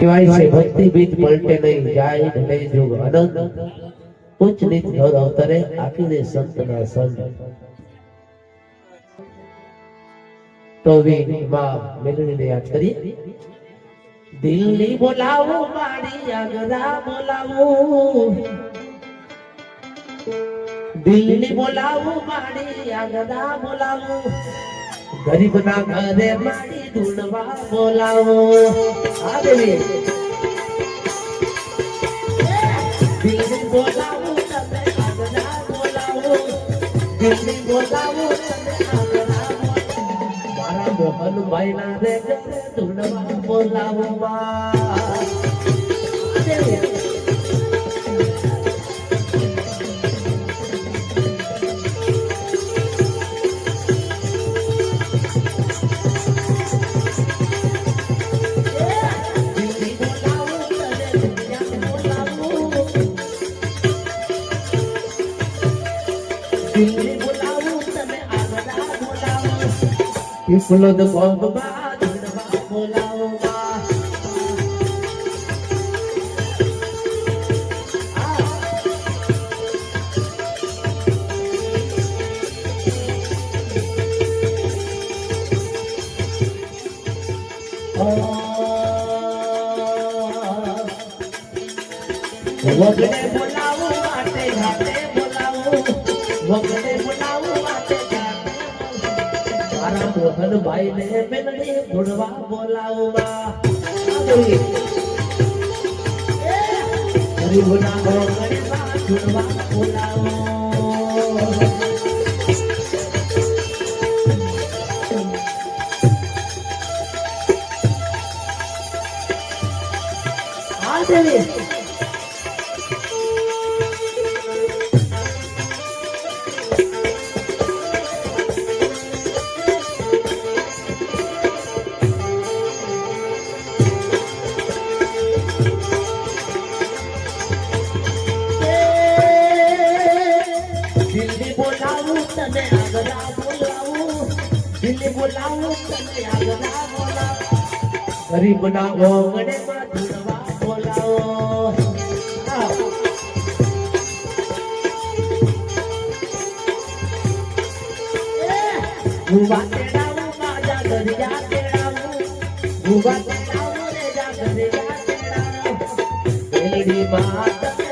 કહેવાય છે ભક્તિ બીજ પલટે નહીં જાય ભલે જોગ અનંત. ઉચ્ચ નીચ ધોર અવતરે આખીને સંતના સંત તો વી માં મેલડીને યાદ કરી દિલ્હી બોલાવો, મારી આગરા બોલાવો. દિલ્હી બોલાવો, મારી આગરા બોલાવો. ગરીબ ના ઘરે મારી ધૂળવા બોલાવો આ દેવી બોલાવો બોલાવો મારા મોહનભાઈ ના રે ધૂળવા બોલાવો. પીપળો દ બોમ્બમાં ધૂળવા બોલાવો માં. આ વગડે મારા મોહન ભાઈ ને મેલડી ધૂળવા બોલાવો માં ગરીબના ઘરમાં ધૂળવા બોલાવો. આ દેવી. ગરીબ ઓગણે આ. તેડાવું રે જા દરિયા તેડાવું. બેલડી માં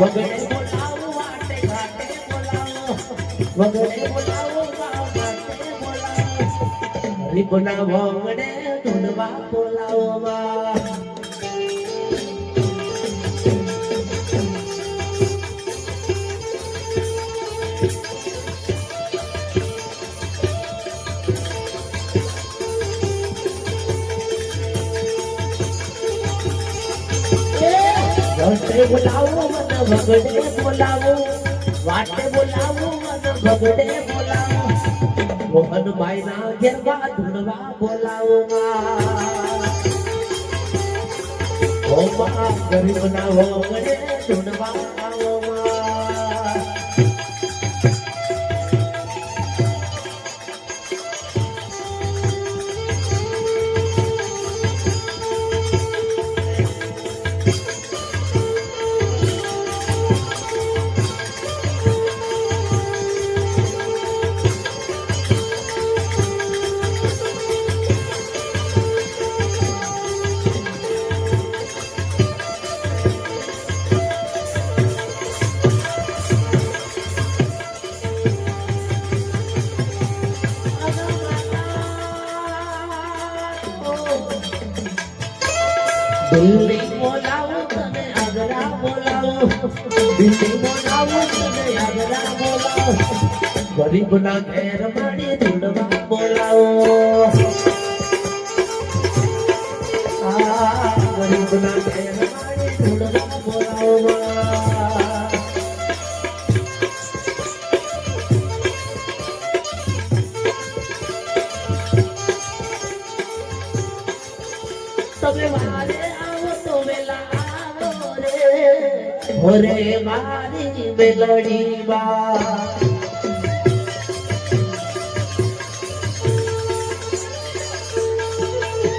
વગડે બોલાવો વાટે ઘાટે બોલાવો. બોલાવો વગડે બોલાવો વાટે બોલાવો વગડે બોલાવો મોહનભાઈ ના ઘેરવા ધૂળવા બોલાવો ગરીબ ના વગડે ધૂળવા ગરીબના ઘેર મળી ધૂળવન બોલાવો. ગરીબના ઘેર મળી ધૂળવન બોલાવો. તમે મારે આવો તો વેલા આવો મારી મેલડી બા.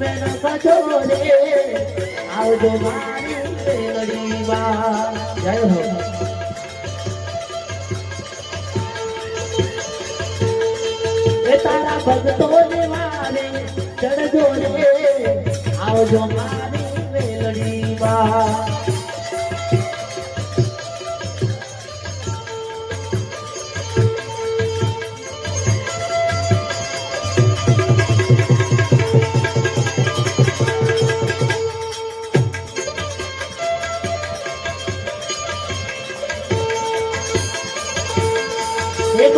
તમે ન કજો રે આવજો મારી મેલડી માં જય હો. એ તારા ભક્તો ને મારે, ચડજો રે આવજો મારી મેલડી માં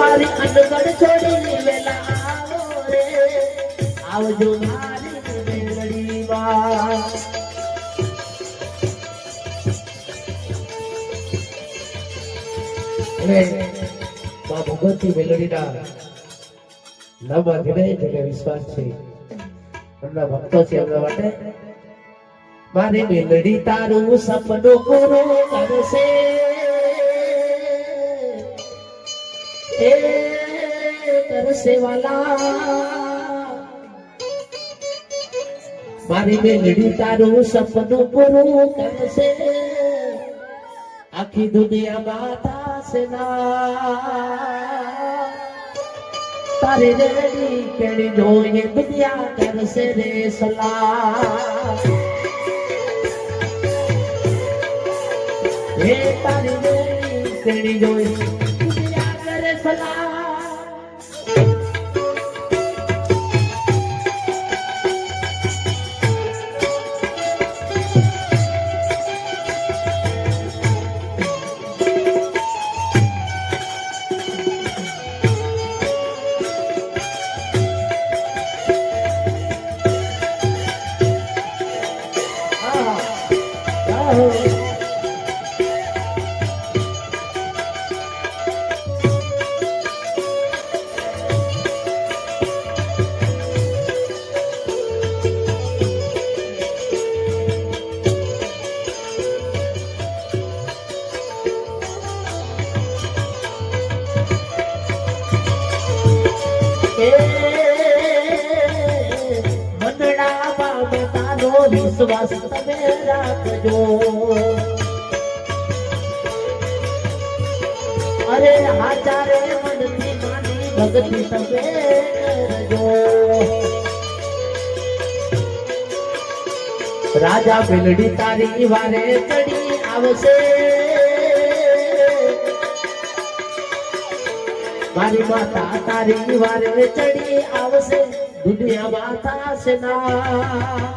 મારી અનગઢ છોડી વેલા આવો રે આવજો મારી મેલડી માં. અને મા ભગવતી મેલડીના નામ હૃદય જગ્યા વિશ્વાસ છે, એમના ભક્તો છે એમના માટે, મારી મેલડી તારું સપનું પૂરું કરશે. એ કરશે વાલા મારી મેલડી તારું સપનું પૂરું કરશે. આખી દુનિયામાં થશે ના તારી રેડી કેડી જોઈએ દુનિયા કરશે રે સલા. હે તારી રેડી કેડી જોઈએ કરે રાજા મેલડી તારી વારે ચડી આવશે. મારી માતા તારી વારે ચડી આવશે. દુનિયામાં થશે ના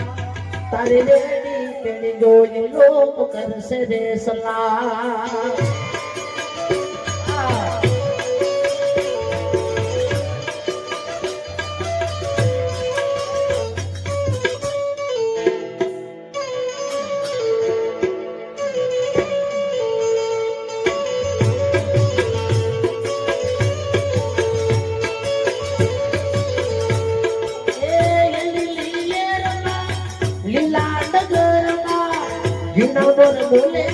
તારી રેડી કેડી જોઈ લોક કરશે રે સલાહ બોલે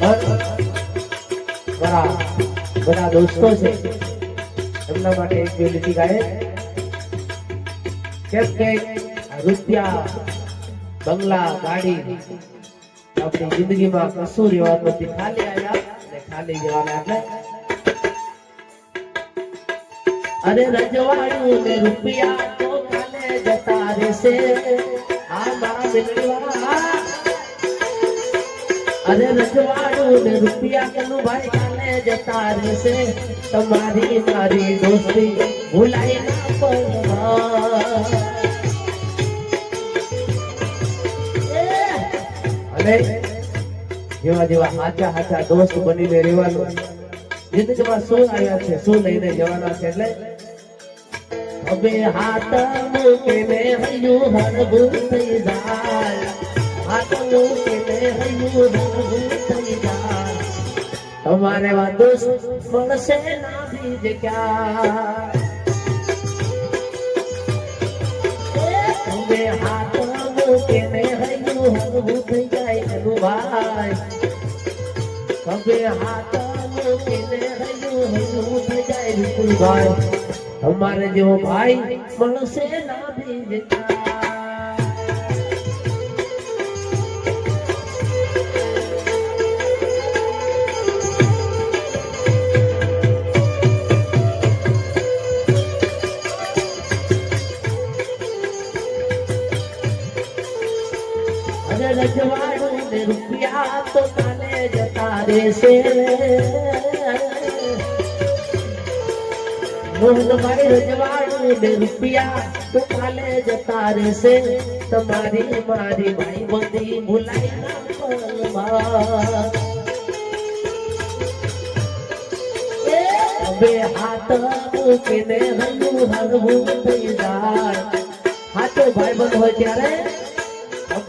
રાજમાં બધા દોસ્તો છે એમના માટે એક બે લીટી ગાય કેમ કે રૂપિયા, બંગલા, ગાડી, આપણી જિંદગીમાં કશું રહેવાનું નથી. ખાલી અને ખાલી જવાના એટલે. અરે રજવાડું ને રૂપિયા તો કાલે જતા રહેશે. આ મારા બેનડીવાળા અરે રજવાડું ને રૂપિયા કનું ભાઈ કાલે જતા રહેશે. તમારી મારી દોસ્તી ભૂલાય ના. અને જેવા જેવા હાચા હાચા દોસ્ત બનીને રહેવાનું. જિંદગીમાં શું આવ્યા છે, શું લઈને જવાના છે એટલે હવે હાથ મૂકીને હૈયું હળવું થઈ જાય. હાથ મૂકીને હૈયું હળવું થઈ જાય. તમારે વા દોસ્ત મળશે ના બીજ ક્યાં હવે હાથ મૂકીને હૈયું હળવું થઈ જાય એનું ભાઈ હવે હાથ મૂકીને હૈયું હળવું થઈ વિપુલભાઈ તમારે જેવો ભાઈ મળશે ના ભીજતા રજવાડું ને તો કાલે જતા રહેશે. મોહનભાઈ રજવાડું ને રૂપિયા કાલે જતા રહેશે. તમારી મારી ભાઈ બધી ભૂલાઈ. હવે હાથ મૂકીને હૈયું હળવું થઈ હાથો ભાઈ બંધ હોય ત્યારે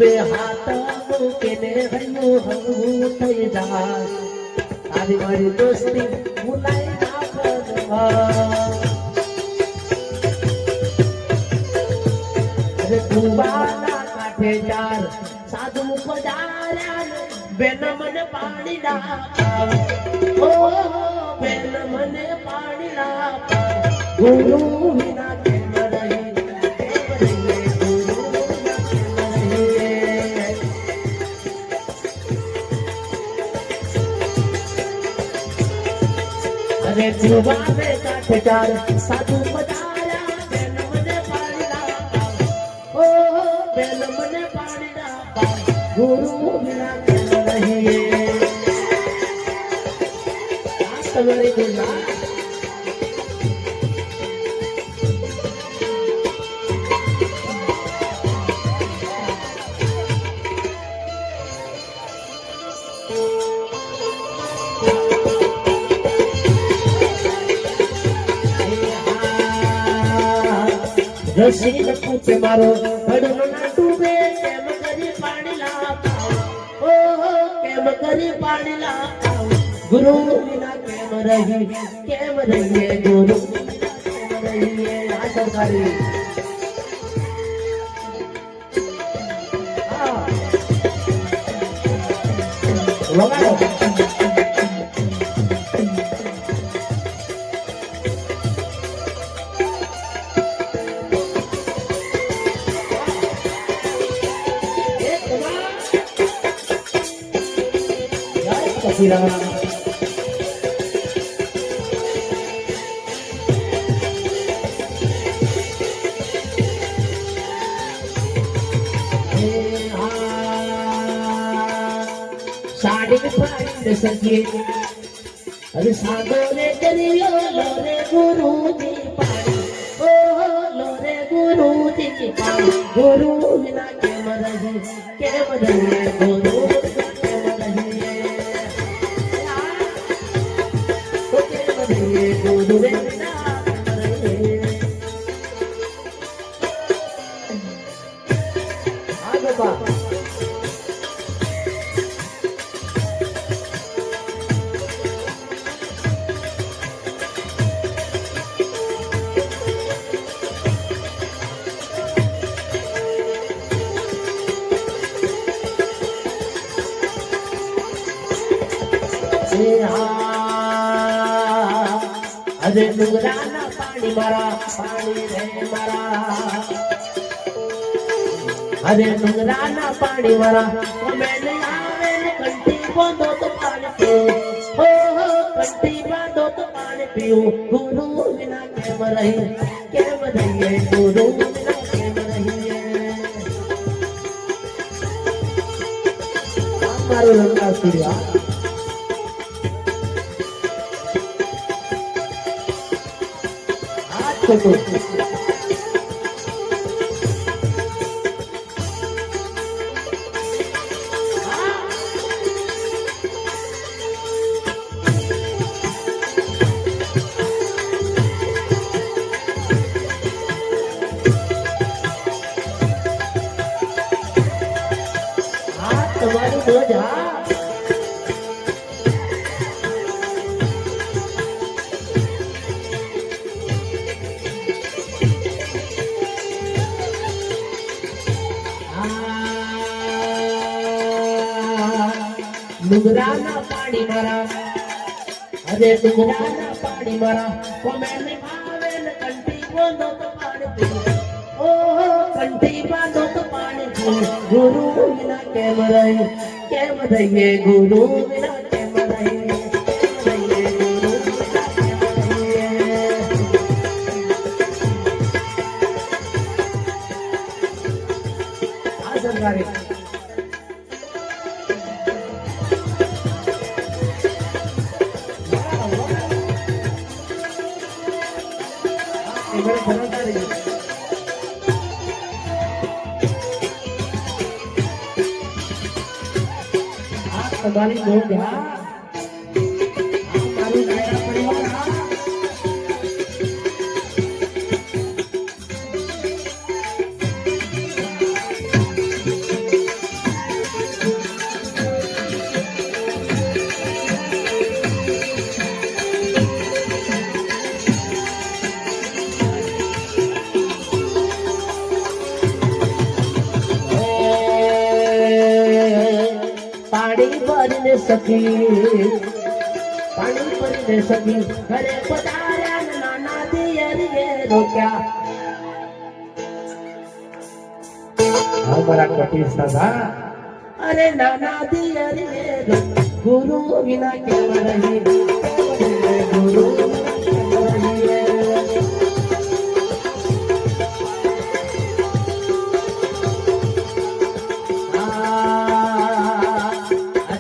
હવે હાથ મૂકીને હૈયું હળવું થઈ જાય. તારી મારી દોસ્તી ભૂલાઈ ના. અરે કુંભારના કાંઠે ચાર સાધુ પધાર્યા બેન મને પાણી ના ઓ બેન મને પાણી ના ગુરુ વિના અરે જુવાને કાંઠે ચાર સાધુ પધાર્યા બેન મને પાણી ના ઓ બેન મને પાણી ના ગુરુ વિના રહીએ આ તમારી ગુના રસીદ પૂછે મારો ગુરુ કેમ રહી કેમ રહીએ ગુરુ રહીએ? આ સરકારી એ આ સાડી પાડીને સખી અરે પાડી પાડી ગુરુ કેમ રહી કેમ રહીએ એ હા અરે ડુંગરાના પાણી મારા પાણી રે મારા અરે ડુંગરાના પાણી મારા તમે નહીં આવે ને કંઠી બાંધો તો પાણી પીવું હો હો કંઠી બાંધો તો પાણી પીવું ગુરુ વિના કેમ રહી કેમ રહીએ ગુરુ વિના કેમ રહીએ આ મારું લંકા સૂર્ય તો તો હા અરે ડુંગરાના પાણી મારા કોમેલી ભાવે ને કંઠી બોંધો તો પાણી પીવું ઓહો કંઠી બાંધો તો પાણી પીવું ગુરુ આ તમારી સખી પાણી ભરીને સખી ઘરે પધાર્યા નાના દિયરીએ રોક્યા અરે નાના દિયરીએ ગુરુ વિના કેમ રહી ગુરુ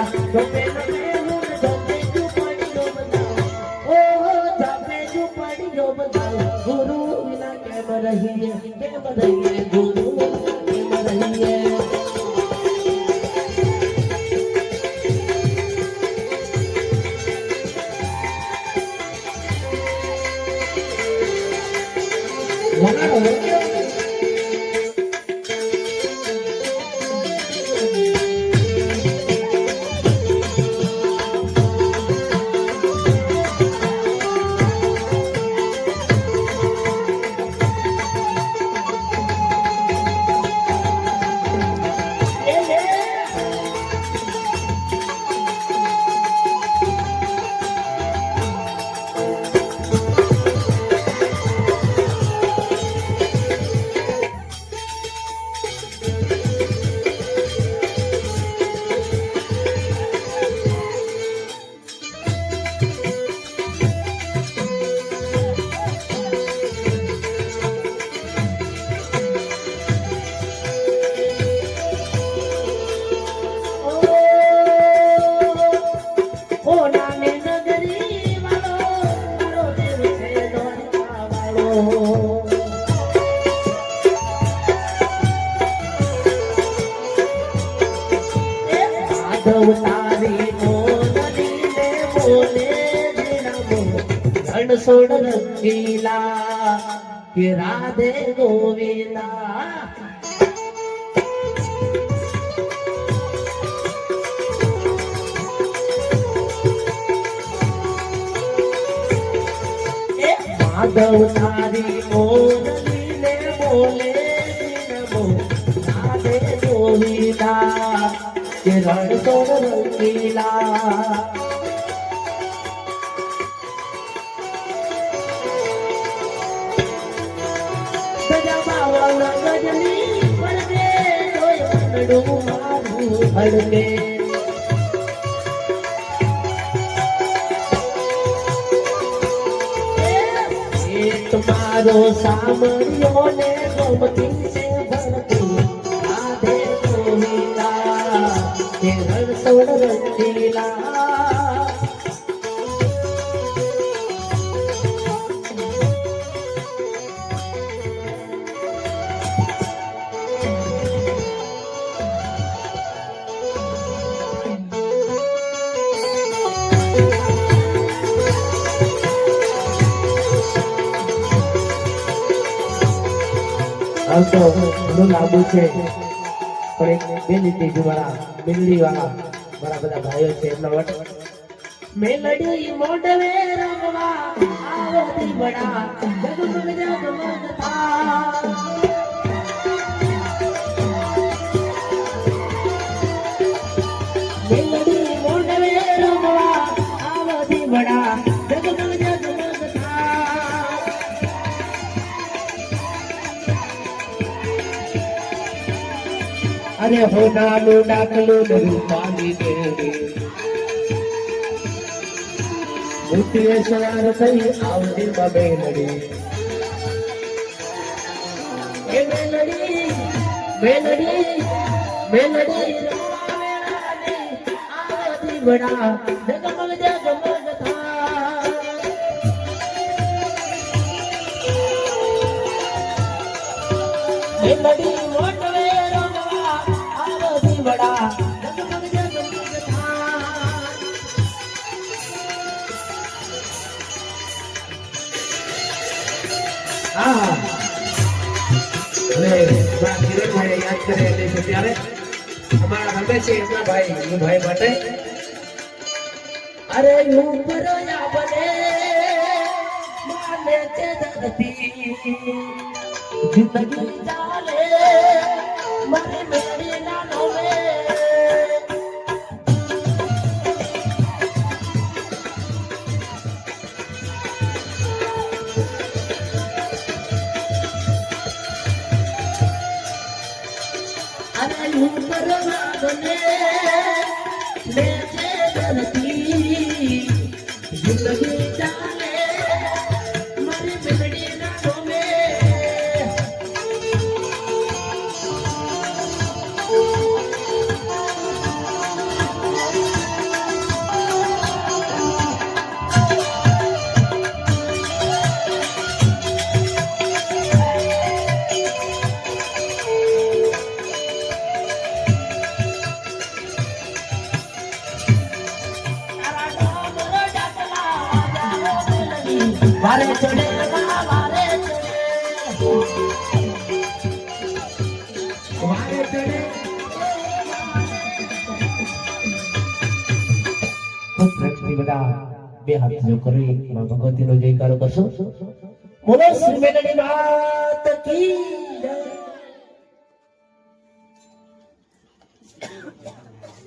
ગમે માધવ તારી મોરલી ને બોલે ધન સોડ રંગીલા કે રાધે ગોવિંદા માધવ તારી મોરલી કે રણ સોડ રંગીલા ગજબાવળ ગજની પડદે જોય મનડું મારું હડકે તમારો સામરિયો ને ગમતી છે ભરતી સોડ રચેલા Alto, no la buche. ઘણું લાંબુ છે મારા બધા ભાઈઓ છે એમના માટે મેલડી મોઢવે રમવા, આવતી બડા જગમગ જગમગ અરે હોનાનું ડાકલું રૂપાની દેવી. મૂર્તિએ સવાર થઈ આવતી બબે નડી. એ મેલડી મેલડી આવતી બડા જગમગ જગમગ થા મેલડી યાદ કરે ત્યારે અમારા હમે છે એમના ભાઈ એ ભાઈ માટે અરે